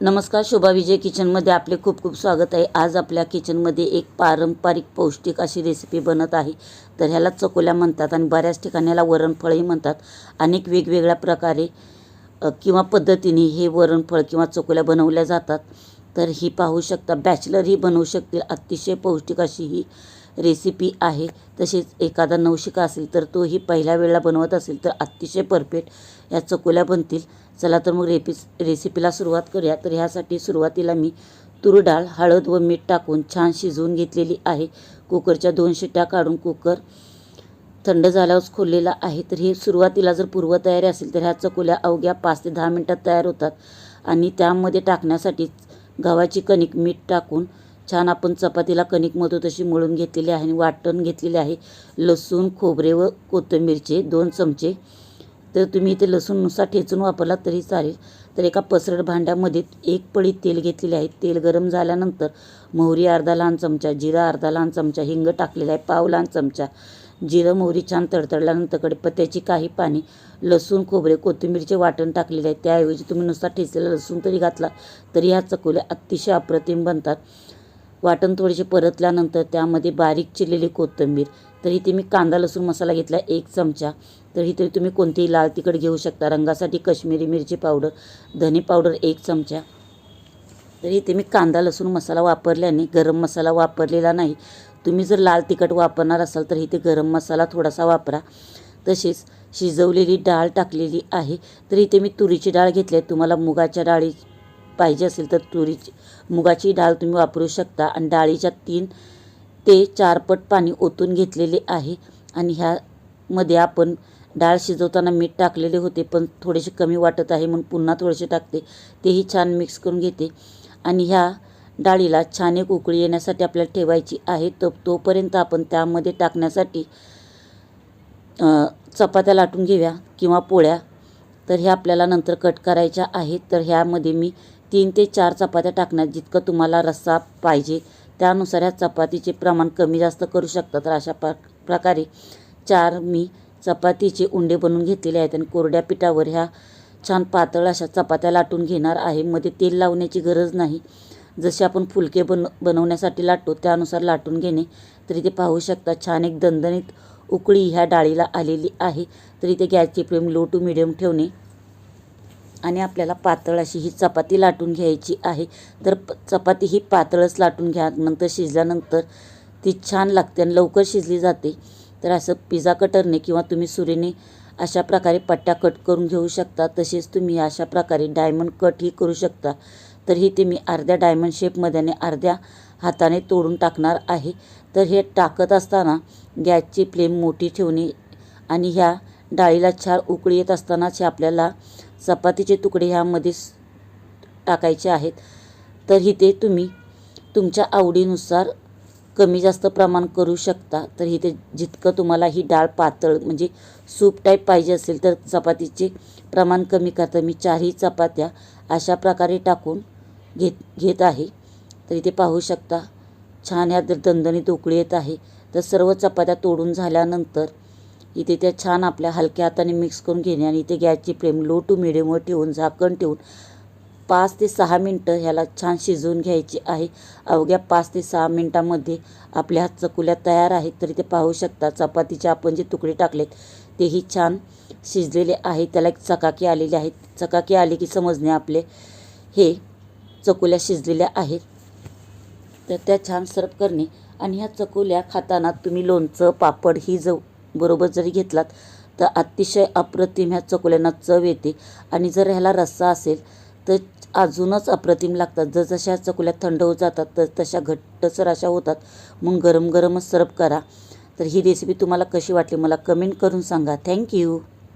नमस्कार शोभा विजय किचनमध्ये आपले खूप खूप स्वागत आहे. आज आपल्या किचनमध्ये एक पारंपरिक पौष्टिक अशी रेसिपी बनत आहे. तर ह्याला चकोल्या म्हणतात आणि बऱ्याच ठिकाणी ह्याला वरणफळही म्हणतात. अनेक वेगवेगळ्या प्रकारे किंवा पद्धतीने हे वरणफळ किंवा चकोल्या बनवल्या जातात. तर ही पाहू शकता बॅचलरही बनवू शकतील. अतिशय पौष्टिक अशी ही रेसिपी आहे. तसेच एखादा नवशिका असेल तर तोही पहिल्या वेळेला बनवत असेल तर अतिशय परफेक्ट या चकोल्या बनतील. चला तर मग रेपी रेसिपीला सुरुवात करूया. तर ह्यासाठी सुरुवातीला मी तूर डाळ हळद व मीठ टाकून छान शिजवून घेतलेली आहे. कुकरच्या दोन शिट्ट्या काढून कुकर थंड झाल्यावर खोललेला आहे. तर हे सुरुवातीला जर पूर्वतयारी असेल तर ह्या चकोल्या अवघ्या पाच ते दहा मिनटात तयार होतात. आणि त्यामध्ये टाकण्यासाठी गव्हाची कणिक मीठ टाकून छान आपण चपातीला कणिक मधू तशी मळून घेतलेली आहे आणि वाटण घेतलेले आहे. लसूण खोबरे व कोथिंबीरचे दोन चमचे. तर तुम्ही इथे लसूणनुसार ठेचून वापरला तरी चालेल. तर एका पसरट भांड्यामध्ये एक पळी तेल घेतलेले आहे. तेल गरम झाल्यानंतर मोहरी अर्धा लहान चमचा जिरा अर्धा लहान चमचा हिंग टाकलेला आहे पाव लहान चमचा. जिरं मोहरी छान तडतडल्यानंतर कढीपत्त्याची काही पाणी लसूण खोबरे कोथिंबीरचे वाटण टाकलेले आहे. त्याऐवजी तुम्ही नुसता ठेचलेला लसूण तरी घातला तरी ह्या चकोल्या अतिशय अप्रतिम बनतात. वाटण थोडेसे परतल्यानंतर त्यामध्ये बारीक चिरलेली कोथिंबीर तर इथे मी कांदा लसूण मसाला घेतला एक चमचा तर इथे तुम्ही कोणतेही लाल तिखट घेऊ शकता. रंगासाठी कश्मीरी मिरची पावडर धने पावडर एक चमचा तर इथे मी कांदा लसूण मसाला वापरल्याने गरम मसाला वापरलेला नाही. तुम्ही जर लाल तिखट वापरणार असाल तर इथे गरम मसाला थोडासा वापरा. तसेच शिजवलेली डाळ टाकलेली आहे तर इथे मी तुरीची डाळ घेतली आहे. तुम्हाला मुगाच्या डाळी पाहिजे असेल तर तुरीची मुगाची डाळ तुम्ही वापरू शकता. आणि डाळीच्या तीन ते चारपट पाणी ओतून घेतलेले आहे. आणि ह्यामध्ये आपण डाळ शिजवताना मीठ टाकलेले होते पण थोडेसे कमी वाटत आहे म्हणून पुन्हा थोडेसे टाकते. तेही छान मिक्स करून घेते. आणि ह्या डाळीला छान एक उकळी येण्यासाठी आपल्याला ठेवायची आहे. तर तोपर्यंत आपण त्यामध्ये टाकण्यासाठी चपात्या लाटून घेऊया किंवा पोळ्या. तर ह्या आपल्याला नंतर कट करायच्या आहेत. तर ह्यामध्ये मी तीन ते चार चपात्या टाकण्यात जितकं तुम्हाला रस्सा पाहिजे त्यानुसार ह्या चपातीचे प्रमाण कमी जास्त करू शकता. तर अशा प्र प्रकारे चार मी चपातीचे उंडे बनवून घेतलेले आहेत आणि कोरड्या पिठावर ह्या छान पातळ अशा चपात्या लाटून घेणार आहे. मध्ये तेल लावण्याची गरज नाही. जसे आपण फुलके बन बनवण्यासाठी लाटतो त्यानुसार लाटून घेणे. तर इथे पाहू शकता छान एक दणदणीत उकळी ह्या डाळीला आलेली आहे. तर इथे गॅसची फ्लेम लो टू मिडियम ठेवणे. आणि आपल्याला पातळ अशी ही चपाती लाटून घ्यायची आहे. तर चपाती ही पातळच लाटून घ्या. नंतर शिजल्यानंतर ती छान लागते आणि लवकर शिजली जाते. तर असं पिझ्झा कटरने किंवा तुम्ही सुरीने अशा प्रकारे पट्ट्या कट करून घेऊ शकता. तसेच तुम्ही अशा प्रकारे डायमंड कटही करू शकता. तर ही ते मी अर्ध्या डायमंड शेपमध्ये आणि अर्ध्या हाताने तोडून टाकणार आहे. तर हे टाकत असताना गॅसची फ्लेम मोठी ठेवणे आणि ह्या डाळीला छान उकळी येत असतानाच हे आपल्याला चपातीचे तुकडे ह्यामध्ये टाकायचे आहेत. तर इथे तुम्ही तुमच्या आवडीनुसार कमी जास्त प्रमाण करू शकता. तर इथे जितकं तुम्हाला ही डाळ पातळ म्हणजे सूप टाईप पाहिजे असेल तर चपातीचे प्रमाण कमी करता. मी चारही चपात्या अशा प्रकारे टाकून घेत घेत आहे. तर इथे पाहू शकता. छान ह्या द- दणदणीत उकळी येत आहे. तर सर्व चपात्या तोडून झाल्यानंतर इथे त्या छान आपल्या हलक्या हाताने मिक्स करून घेणे आणि इथे गॅसची फ्लेम लो टू मिडियमवर ठेवून झाकण ठेवून पाच ते सहा मिनटं ह्याला छान शिजवून घ्यायची आहे. अवघ्या पाच ते सहा मिनटामध्ये आपल्या हात चकुल्या तयार आहेत तरी ते पाहू शकता चपातीचे आपण जे तुकडे टाकलेत तेही छान शिजलेले आहेत. त्याला एक चकाकी आलेली आहेत चकाकी आली की समजणे आपले हे चकुल्या शिजलेल्या आहेत. तर त्या छान सर्व करणे आणि ह्या चकुल्या खाताना तुम्ही लोणचं पापड ही जव बरोबर जरी घेतलात तर अतिशय अप्रतिम ह्या चकोल्यांना चव येते. आणि जर ह्याला रस्सा असेल तर अजूनच अप्रतिम लागतात. जसजशा चकोल्या थंड होत जातात तर तशा घट्टसर अशा होतात. मग गरम गरमच सर्व करा. तर ही रेसिपी तुम्हाला कशी वाटली मला कमेंट करून सांगा. थँक्यू